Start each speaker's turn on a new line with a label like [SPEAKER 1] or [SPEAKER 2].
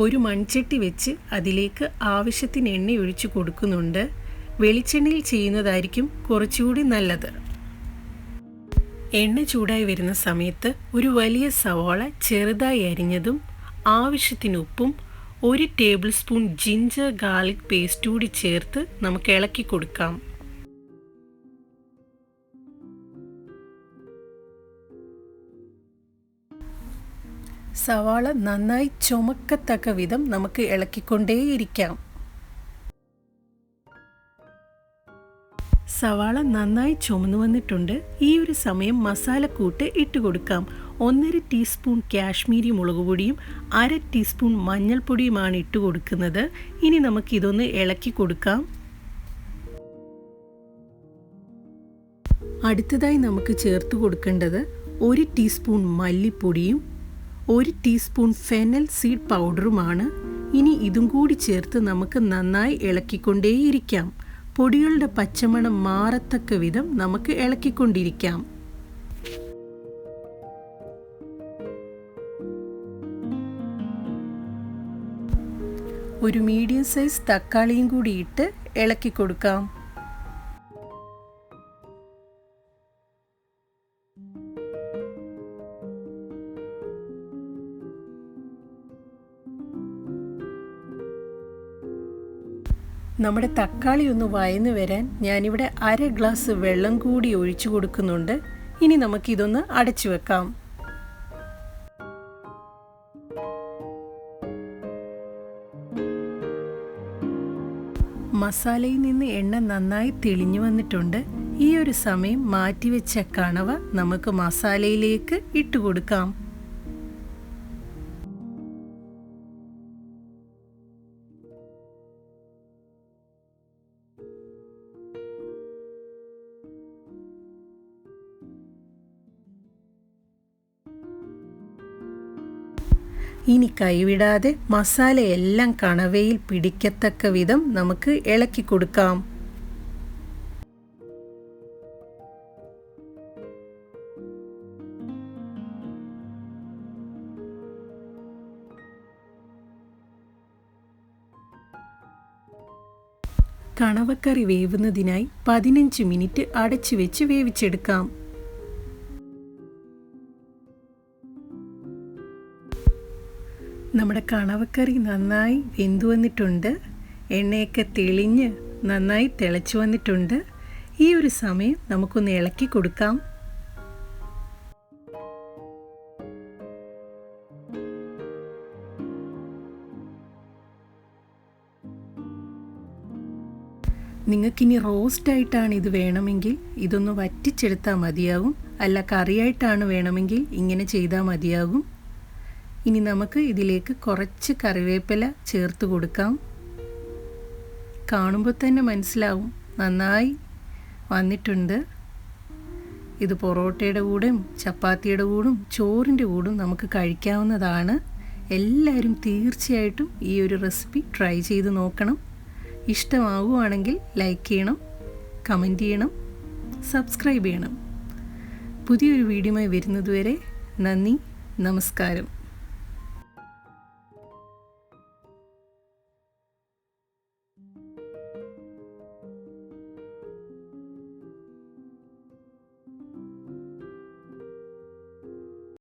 [SPEAKER 1] ഒരു മൺചട്ടി വെച്ച് അതിലേക്ക് ആവശ്യത്തിന് എണ്ണ ഒഴിച്ചു കൊടുക്കുന്നുണ്ട്. വെളിച്ചെണ്ണയിൽ ചെയ്യുന്നതായിരിക്കും കുറച്ചുകൂടി നല്ലത്. എണ്ണ ചൂടായി വരുന്ന സമയത്ത് ഒരു വലിയ സവാള ചെറുതായി അരിഞ്ഞതും ആവശ്യത്തിന് ഉപ്പും ഒരു table spoon ginger garlic paste കൂടി ചേർത്ത് നമുക്ക് ഇളക്കി കൊടുക്കാം. സവാള നന്നായി ചുമക്കത്തക്ക വിധം നമുക്ക് ഇളക്കിക്കൊണ്ടേയിരിക്കാം. സവാള നന്നായി ചുമന്നു വന്നിട്ടുണ്ട്. ഈ ഒരു സമയം മസാല കൂട്ട് ഇട്ട് കൊടുക്കാം. ഒന്നര ടീസ്പൂൺ കാശ്മീരി മുളക് പൊടിയും അര ടീസ്പൂൺ മഞ്ഞൾപ്പൊടിയുമാണ് ഇട്ട് കൊടുക്കുന്നത്. ഇനി നമുക്ക് ഇതൊന്ന് ഇളക്കി കൊടുക്കാം. അടുത്തതായി നമുക്ക് ചേർത്ത് കൊടുക്കേണ്ടത് ഒരു ടീസ്പൂൺ മല്ലിപ്പൊടിയും ഒരു ടീസ്പൂൺ ഫെനൽ സീഡ് പൗഡറുമാണ്. ഇനി ഇതും കൂടി ചേർത്ത് നമുക്ക് നന്നായി ഇളക്കിക്കൊണ്ടേയിരിക്കാം. പൊടികളുടെ പച്ചമണം മാറത്തക്ക വിധം നമുക്ക് ഇളക്കിക്കൊണ്ടിരിക്കാം. ഒരു മീഡിയം സൈസ് തക്കാളിയും കൂടി ഇട്ട് ഇളക്കി കൊടുക്കാം നമ്മുടെ തക്കാളി ഒന്ന് വയന്ന് വരാൻ ഞാനിവിടെ അര ഗ്ലാസ് വെള്ളം കൂടി ഒഴിച്ചു കൊടുക്കുന്നുണ്ട്. ഇനി നമുക്കിതൊന്ന് അടച്ചു വെക്കാം. മസാലയിൽ നിന്ന് എണ്ണ നന്നായി തെളിഞ്ഞു വന്നിട്ടുണ്ട്. ഈ ഒരു സമയം മാറ്റിവെച്ച കണവ നമുക്ക് മസാലയിലേക്ക് ഇട്ട് ഇനി കൈവിടാതെ മസാലയെല്ലാം കണവയിൽ പിടിക്കത്തക്ക വിധം നമുക്ക് ഇളക്കി കൊടുക്കാം. കണവക്കറി വേവുന്നതിനായി പതിനഞ്ച് മിനിറ്റ് അടച്ചു വെച്ച് വേവിച്ചെടുക്കാം. നമ്മുടെ കണവക്കറി നന്നായി വെന്തു വന്നിട്ടുണ്ട്. എണ്ണയൊക്കെ തെളിഞ്ഞ് നന്നായി തിളച്ചു വന്നിട്ടുണ്ട്. ഈ ഒരു സമയം നമുക്കൊന്ന് ഇളക്കി കൊടുക്കാം. നിങ്ങൾക്കിനി റോസ്റ്റായിട്ടാണ് ഇത് വേണമെങ്കിൽ ഇതൊന്ന് വറ്റിച്ചെടുത്താൽ മതിയാകും അല്ല കറിയായിട്ടാണ് വേണമെങ്കിൽ ഇങ്ങനെ ചെയ്താൽ മതിയാകും ഇനി നമുക്ക് ഇതിലേക്ക് കുറച്ച് കറിവേപ്പില ചേർത്ത് കൊടുക്കാം. കാണുമ്പോൾ തന്നെ മനസ്സിലാവും. നന്നായി വന്നിട്ടുണ്ട്. ഇത് പൊറോട്ടയുടെ കൂടെയും ചപ്പാത്തിയുടെ കൂടും ചോറിന്റെ കൂടും നമുക്ക് കഴിക്കാവുന്നതാണ്. എല്ലാവരും തീർച്ചയായിട്ടും ഈ ഒരു റെസിപ്പി ട്രൈ ചെയ്ത് നോക്കണം. ഇഷ്ടമാവുകയാണെങ്കിൽ ലൈക്ക് ചെയ്യണം കമന്റ് ചെയ്യണം സബ്സ്ക്രൈബ് ചെയ്യണം. പുതിയൊരു വീഡിയോയുമായി വരുന്നതുവരെ നന്ദി നമസ്കാരം.